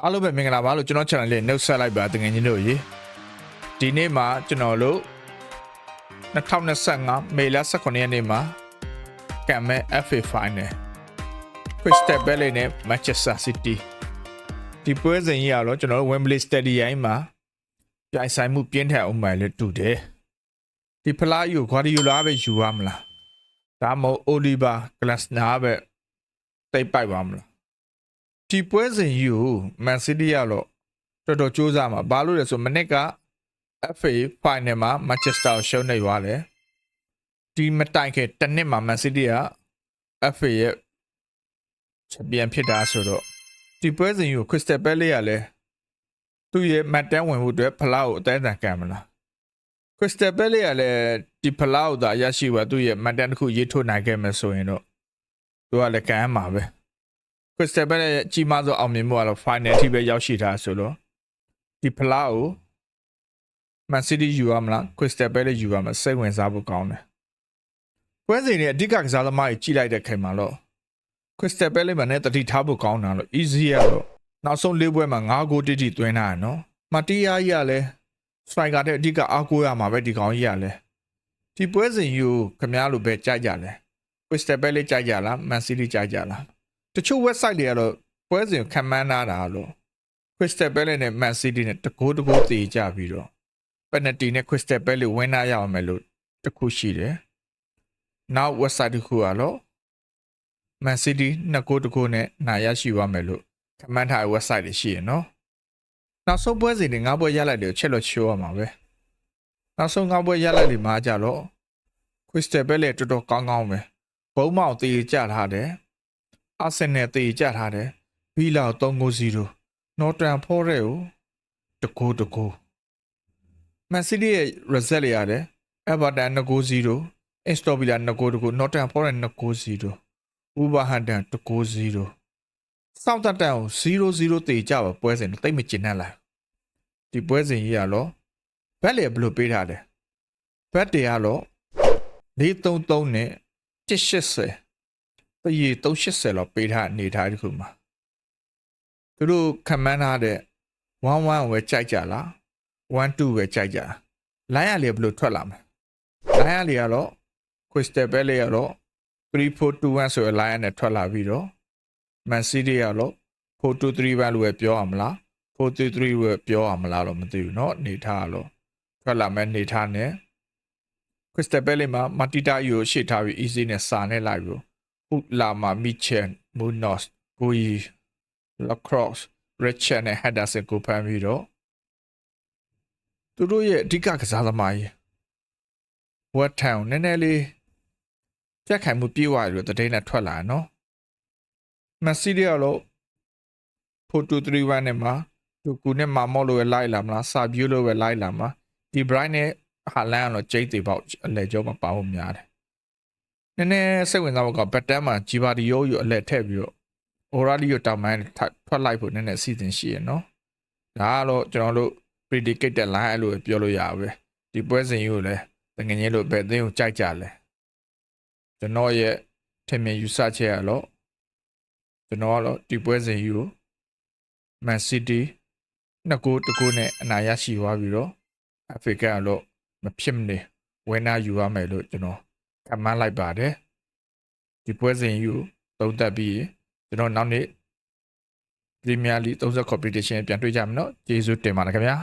အားလုံးပဲမင်္ဂလာပါလို့ကျွန်တော် channel လေးနှုတ်ဆက်လိုက်ပါတကယ်ကြီးတို့ရေဒီနေ့မှာကျွန်တော်တို့2025မေလ18ရက်နေ့မှာကံမဲ FA Final Crystal Palace နဲ့ Manchester City ဒီပွဲစဉ်ကြီးကတော့ကျွန်တော်တို့ Wembley Stadium မှာပြိုင်ဆိုင်မှုပြင်းထန်အောင်မှလည်းတူတယ်ဒီဖလားယူ Guardiola ပဲယူရမလားဒါမှမဟုတ် Oliver Glasner ပဲတိတ်ပိုက်ပါမလား ဒီပွဲစဉ်ယူမန်စီးတီးကတော့တော်တော်ကြိုးစားမှာဘာလို့လဲဆိုမနစ်က FA Final မှာ Manchester ကိုရှုံးနေသွားတယ်ဒီမတိုင်ခင်တစ်နှစ်မှာမန်စီးတီးက FA ရဲ့ချန်ပီယံဖြစ်တာဆိုတော့ဒီပွဲစဉ်ယူ Crystal Palace ကလည်းသူ့ရဲ့မတ်တန်းဝင်မှုအတွက်ဖလားကိုအသေးအံကံမလား Crystal Palace ကလည်းဒီဖလားကိုသာရရှိသွားသူ့ရဲ့မတ်တန်းတစ်ခုရေးထိုးနိုင်ခဲ့မယ်ဆိုရင်တော့သူကလည်းကံရမှာပဲ ခရစ္စတယ်ဘက်ရဲ့အကြီးမားဆုံးအောင်မြင်မှုကတော့ final ထိပဲရောက်ရှိတာဆိုတော့ဒီဖလားကို Man City ယူရမလားခရစ္စတယ်ဘက်လည်းယူရမလားစိတ်ဝင်စားဖို့ကောင်းတယ်ပွဲစဉ်တွေအဓိကကစားသမားကြီးကြည့်လိုက်တဲ့ခင်မှာတော့ခရစ္စတယ်ဘက်လည်းမနဲ့တတိထားဖို့ကောင်းတာလို့ easy ရတော့နောက်ဆုံး၄ပွဲမှာ၅ဂိုးတိတိသွင်းတာနော်မတီးယားကြီးကလည်း striker တဲ့အဓိကအားကိုးရမှာပဲဒီကောင်ကြီးကလည်းဒီပွဲစဉ်ယူခမားလိုပဲကြိုက်ကြလဲခရစ္စတယ်ဘက်လည်းကြိုက်ကြလား Man City ကြိုက်ကြလား တချို့ website တွေကတော့ပွဲစဉ်ခံမှန်းထားတာလို့ Crystal Palace နဲ့ Man City နဲ့တကိုးတကိုးတည်ကြပြီးတော့ penalty နဲ့ Crystal Palace ဝင်းနာရအောင်မယ်လို့တခုရှိတယ်။နောက် website တစ်ခုကတော့ Man City နှစ်ကိုးတကိုးနဲ့နိုင်ရရှိသွားမယ်လို့ခံမှန်းထားတဲ့ website တွေရှိရနော်။နောက်ဆုံးပွဲစဉ်တွေငါးပွဲရလိုက်တယ်ချက်လို့ချိုးရမှာပဲ။နောက်ဆုံးငါးပွဲရလိုက်တွေမှာကြတော့ Crystal Palace တော်တော်ကောင်းကောင်းပဲ။ဘုံမောင်တည်ကြထားတယ်။ အာဆင်နယ်တေကြထားတယ်ဘီလာ3-0နော်တန်ဖော်ရဲကိုတကူတကူမန်စီးတီးရဲ့ result တွေရတယ်အေဗာတန်2-0အင်စတိုဗီလာ2-2နော်တန်ဖော်ရဲ2-0ဥဘာဟန်တန်2-0ဆောက်တန်တန်ကို0-0တေကြပါပွဲစဉ်တိတ်မကျင်နဲ့လားဒီပွဲစဉ်ကြီးရတော့ဘက်လေဘယ်လိုပေးထားလဲဘက်တွေကတော့4-3-3နဲ့180 တရေ380လောက်ပေးထားအနေထားတစ်ခုမှာသူတို့ခံမှန်းထားတဲ့11ဝယ်ကြိုက်ကြလား12ပဲကြိုက်ကြလားလိုင်းရလေဘယ်လိုထွက်လာမလဲလိုင်းရလေကတော့ Crystal Palace ကတော့3421ဆိုတဲ့ line နဲ့ထွက်လာပြီးတော့ Man City ကတော့423ပဲလို့ပဲပြောရမလား433ပဲပြောရမလားတော့မသိဘူးเนาะအနေထားကတော့ထွက်လာမဲ့အနေထားနဲ့ Crystal Palace မှာမာတီတာယူကိုရှေ့ထားပြီး easy နဲ့စာနဲ့လိုက်ပြီး ဥလာမာမီချန်မူနော့စ်ဂူယီလက်ခရော့စ်ရစ်ချန်နဲ့ဟက်ဒါဆင်ကိုဖမ်းပြီးတော့သူတို့ရဲ့အဓိကကစားသမားကြီးဝက်ထောင်နည်းနည်းလေးပြတ်ခိုင်မှုပြေးသွားပြီးတော့တတိနဲ့ထွက်လာနော်မက်ဆီရီယာလို့4231နဲ့မှာလူကူနဲ့မာမော့လိုပဲလိုက်လာမလားဆာဘီယိုလိုပဲလိုက်လာမှာဒီဘရိုင်းနဲ့ဟာလန်ကတော့ကျိတ်သေးပေါ့အလဲကျောမှာပါဖို့များတယ် နည်းနည်းစိတ်ဝင်စားဖို့ကဘက်တန်းမှာဂျီဘာဒီယိုယူအလက်ထည့်ပြီးတော့အိုရာလီယိုတောင်ပိုင်းထွက်လိုက်ဖို့နည်းနည်းအစီအစဉ်ရှိရနော်ဒါကတော့ကျွန်တော်တို့ predicated line အဲ့လိုပဲပြောလို့ရပါပဲဒီပွဲစဉ်ကြီးကိုလည်းတကယ်ကြီးလို့ဘယ်အသင်းကိုကြိုက်ကြလဲကျွန်တော်ရဲ့ထင်မြင်ယူဆချက်ရတော့ကျွန်တော်ကတော့ဒီပွဲစဉ်ကြီးကို Man City နှစ်ကိုတကိုနဲ့အနိုင်ရရှိသွားပြီးတော့ FA ကတော့မဖြစ်မနေဝယ်နာယူရမယ်လို့ကျွန်တော် ကမန်းလိုက်ပါတယ်ဒီပွဲစဉ်ယူသုံးသက်ပြီးကျွန်တော်နောက်နေ့ပရီးမီးယားလိ30 competition ပြန်တွေ့ကြမယ်နော်ကျေးဇူးတင်ပါတယ်ခင်ဗျာ